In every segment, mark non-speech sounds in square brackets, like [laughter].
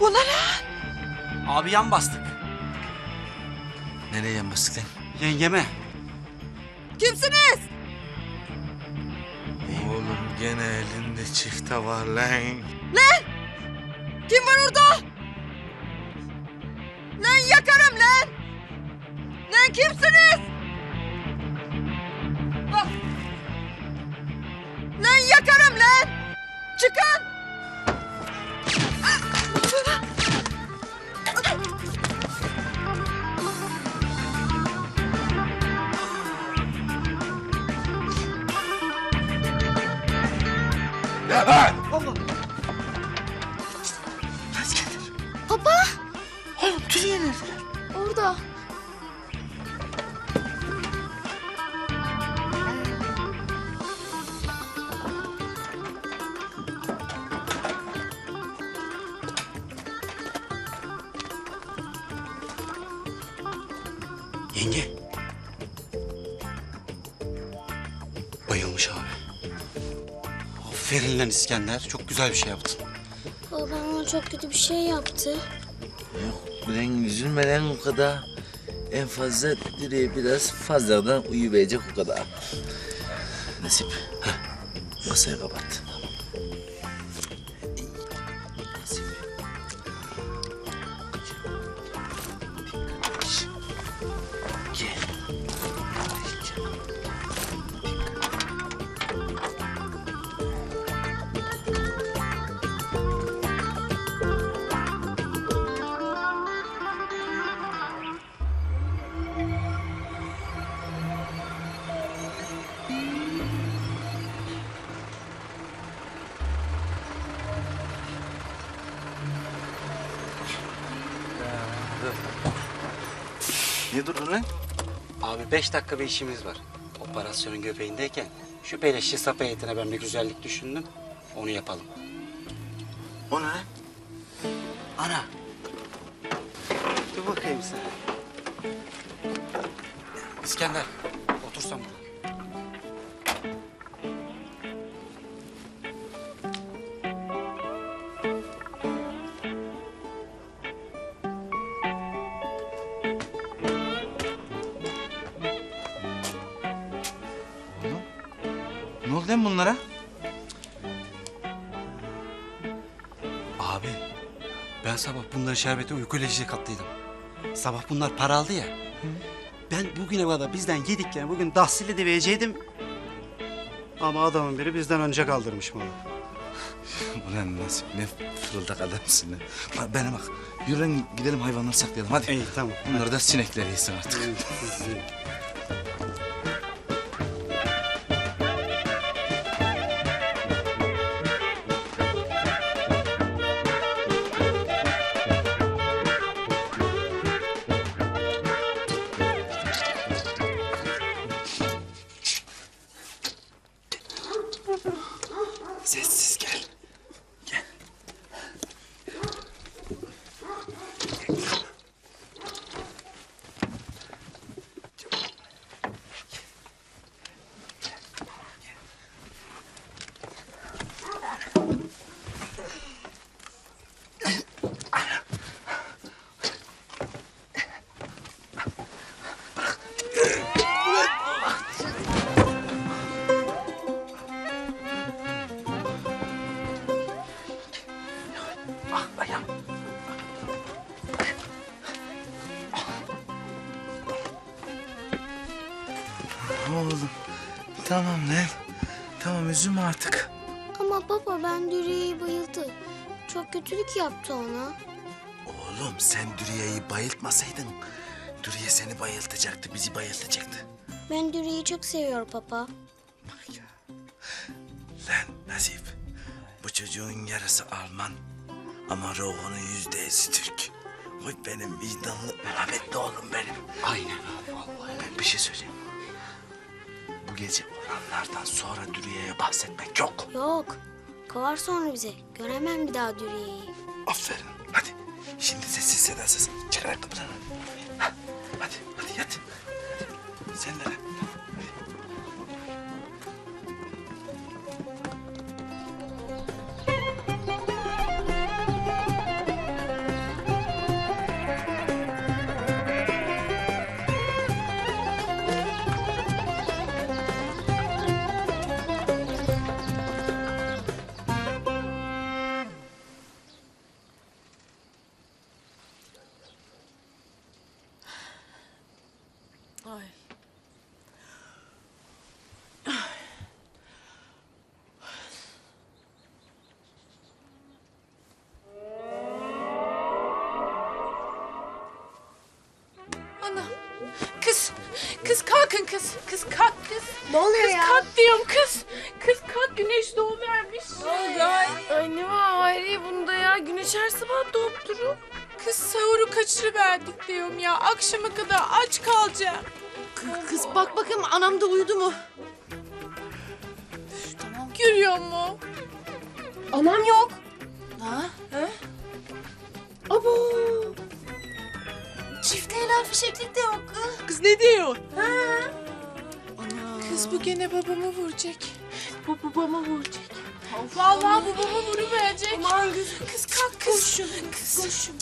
Bu ne lan? Abi yan bastık. Nereye yan bastık lan? Yengeme. Kimsiniz? Oğlum gene elinde çifte var lan. Kim var orada? Lan yakarım lan! Lan kimsiniz? Yenge. Bayılmış abi. Aferin lan İskender. Çok güzel bir şey yaptın. Babam ona çok kötü bir şey yaptı. Yok lan üzülme lan o kadar. En fazla direğe biraz fazladan uyumayacak o kadar. Nasip. Heh. Masayı kapat. Ne durdun lan? Abi beş dakika bir işimiz var. Operasyonun göbeğindeyken şu beleşçi sap heyetine ben bir güzellik düşündüm. Onu yapalım. O ne? Ana. Dur bakayım sen. İskender, otursan burada. Lan bunlara? Abi, ben sabah bunları şerbete uyku ilacıyla kattıydım. Sabah bunlar para aldı ya. Ben bugüne kadar bizden yediklerini bugün tahsil ediveyeceydim. Ama adamın biri bizden önce kaldırmış malı. [laughs] Ulan nasip ne fırıldak adamsın lan. Bak Bana bak. Yürü lan gidelim hayvanları saklayalım hadi. İyi tamam. Bunları da sinekler yesin artık. Artık. Ama baba ben Dürüye'yi bayıldı. Çok kötülük yaptı ona. Oğlum sen Dürüye'yi bayıltmasaydın. Dürüye seni bayıltacaktı, bizi bayıltacaktı. Ben Dürüye'yi çok seviyorum baba. Bak ya. Lan Nazif, bu çocuğun yarısı Alman ama ruhunun yüzdesi Türk. Oy benim vicdanlı, merhametli oğlum benim. Aynen abi vallahi. Ben bir şey söyleyeyim. Bu gece olanlardan sonra Dürüye'ye bahsetmek yok. Yok. Kovar sonra bize. Göremem bir daha Dürüye'yi. Aferin. Hadi. Şimdi sessiz sedasız. Çıkar ayakkabılarını. Hadi, hadi yat. Hadi. Sen de Kız kız. Kız kalk kız. Ne oluyor Kız kalk diyorum kız. Kız kalk güneş doğuvermiş. Ay. Ay ne var Hayri bunda ya? Güneş her sabah doğup durur. Kız sahuru kaçırıverdik diyorum ya. Akşama kadar aç kalacağım. Kız bak bakayım anam da uyudu mu? Görüyor mu? Anam yok. Ha? Abo. Çift eğlen fişeklik de yok. Kız ne diyor? Kız bu gene babamı vuracak. Bu babamı vuracak. Vallahi babamı vuruverecek. Aman kız. Kız kalk kız. Koşun. Kız. Koşun.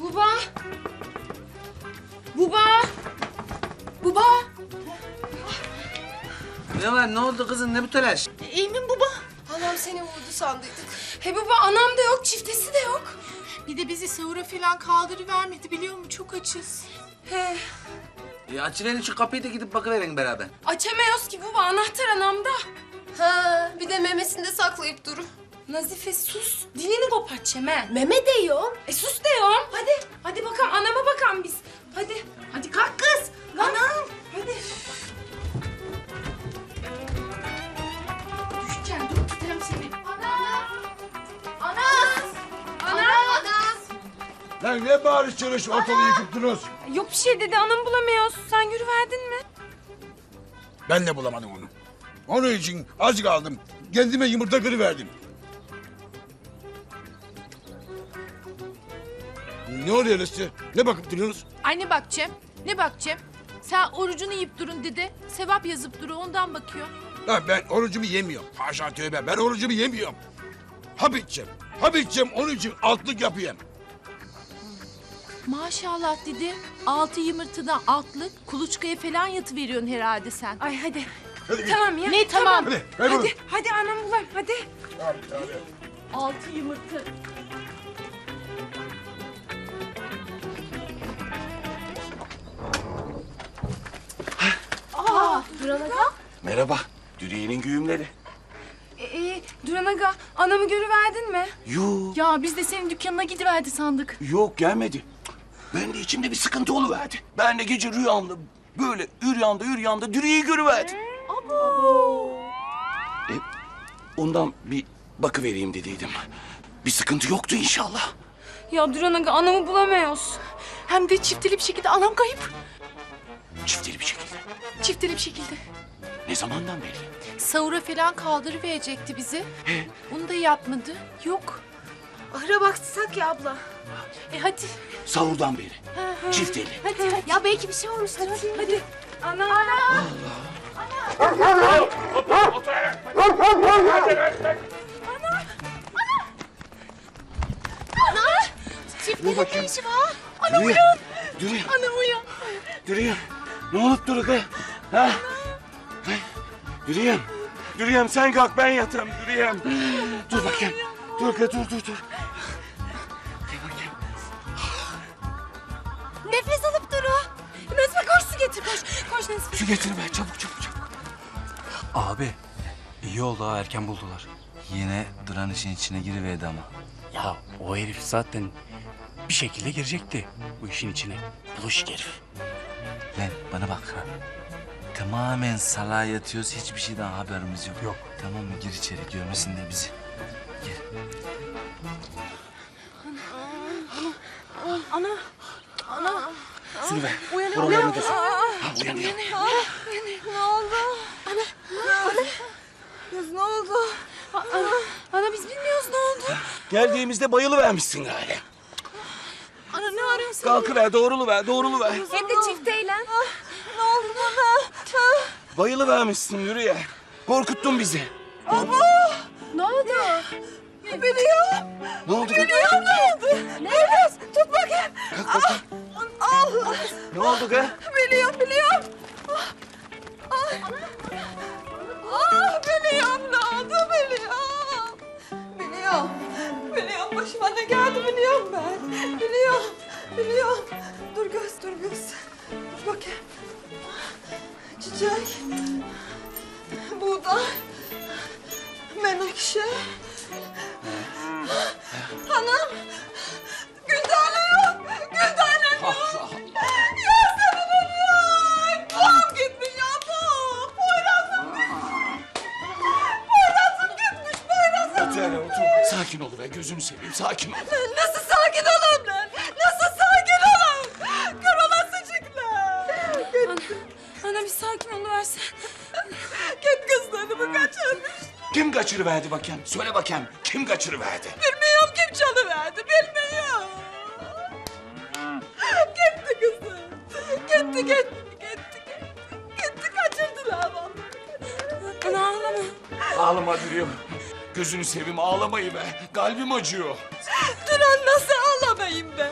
Buba. Buba. Buba. Ne var ne oldu kızım ne bu telaş? İyi mi baba? Anam seni vurdu sandıydık. He baba anam da yok, çiftesi de yok. Bir de bizi sahura falan kaldırıvermedi biliyor musun? Çok açız. He. E, açıverin şu kapıyı da gidip bakıverin beraber. Açamıyoruz ki baba, anahtar anamda. Ha, bir de memesinde saklayıp durur. Nazife sus, dilini kopartacağım he. Meme diyorum. E sus diyorum. Hadi, hadi bakalım anama bakalım biz. Hadi, hadi kalk kız. Anam, hadi. Düşeceğim, dur tutarım seni. Ana! Ana! Ana! Ana! Lan ne bağırışıyorsunuz ortalığı yıkıttınız? Yok bir şey dedi, anamı bulamıyoruz. Sen yürüverdin mi? Ben de bulamadım onu. Onun için az kaldım. Kendime yumurta kırıverdim. Ne oluyor size? Ne bakıp duruyorsunuz? Anne bakacağım. Ne bakacağım? Sen orucunu yiyip durun dedi. Sevap yazıp duru ondan bakıyor. Ha ben orucumu yemiyorum. Haşa tövbe ben orucumu yemiyorum. Hap içeceğim. Hap içeceğim onun için altlık yapıyorum. Maşallah dedi. Altı yumurtadan altlık, kuluçkaya falan yatıveriyorsun herhalde sen. Ay hadi. Hadi git. Tamam ya. Ne tamam? Hadi bunu. Hadi, hadi anamı bulayım, hadi. Hadi, hadi. Altı yumurta. Merhaba. Dürüye'nin güğümleri. Ee, Duran Aga, anamı görüverdin mi? Yok. Ya biz de senin dükkanına gidiverdi sandık. Yok gelmedi. Ben de içimde bir sıkıntı oluverdi. Ben de gece rüyamda böyle üryanda üryanda Dürüye'yi görüverdim. E, ondan bir bakıvereyim dediydim. Bir sıkıntı yoktu inşallah. Ya Duran Aga, anamı bulamıyoruz. Hem de çifteli bir şekilde anam kayıp. Çifteli bir şekilde. Çifteli bir şekilde. Ne zamandan beri? Sahura falan kaldırıverecekti bizi. Onu da yapmadı. Yok. Ahıra baksak ya abla. E hadi. Sahurdan beri. Çifteli. Hadi hadi. Ya belki bir şey olmuştur. Hadi. hadi. Ana. Dur bakayım. Ana uyan. Dürüye. Ana uyan. Dürüyem. Ne olup duruk ha? Ha? Dürüyem. Dürüyem sen kalk ben yatırım Dürüyem. Dur bakayım. Dur dur dur dur. Nefes alıp duru. Nazmi koş su getir koş. Koş Nazmi. Şu getir be çabuk çabuk çabuk. Abi iyi oldu ha erken buldular. Yine Duran işin içine giriverdi ama. Ya o herif zaten bir şekilde girecekti bu işin içine. Buluş herif. Lan bana bak. Tamamen salağa yatıyoruz. Hiçbir şeyden haberimiz yok. Yok. Tamam mı? Gir içeri görmesinler bizi. Gir. Şunu ver. Buralarını da sür. Ha, uyanıyor. Kız ne oldu? Ana biz bilmiyoruz ne oldu. Geldiğimizde bayılı vermişsin gari. Ana ne arıyorsun? Kalkıver, doğrulu ver, doğrulu ver. Hem de çift eğlen. Ne oldu bana? Bayılı vermişsin yürü ya. Korkuttun bizi. Ne oldu? Biliyorum. Ne oldu? Biliyorum ne oldu? Nefes tut bakayım. Kalk kalk. Allah. Ne oldu kız? Biliyorum biliyorum. Ah, ah. Ah, biliyorum ne oldu biliyorum. Biliyorum. Biliyorum başıma ne geldi biliyorum ben. Biliyorum. Biliyorum. Dur göz, dur göz. Dur bakayım. Çiçek. Buğday. Menekşe. Hanım. Güldane yok. Güldane yok. Yasemin'im yok. Babam gitmiş ya bu. Poyraz'ım gitmiş. Poyraz'ım gitmiş. Poyraz'ım. Otur hele otur. Sakin ol be gözünü seveyim sakin ol. Nasıl sakin olayım ben? Nasıl sakin olayım? Kör olasıcıklar. Ana bir sakin oluversen. Git kızlarımı kaçırmış. Kim kaçırıverdi bakayım? Söyle bakayım. Kim kaçırıverdi? Bilmiyorum kim çalıverdi, bilmiyorum. Gitti kızım. Gitti, gitti, gitti, gitti. Gitti, kaçırdılar vallahi. Ana ağlama. Ağlama Dürüyem. Gözünü seveyim ağlamayı be. Kalbim acıyor. Duran nasıl ağlamayayım be?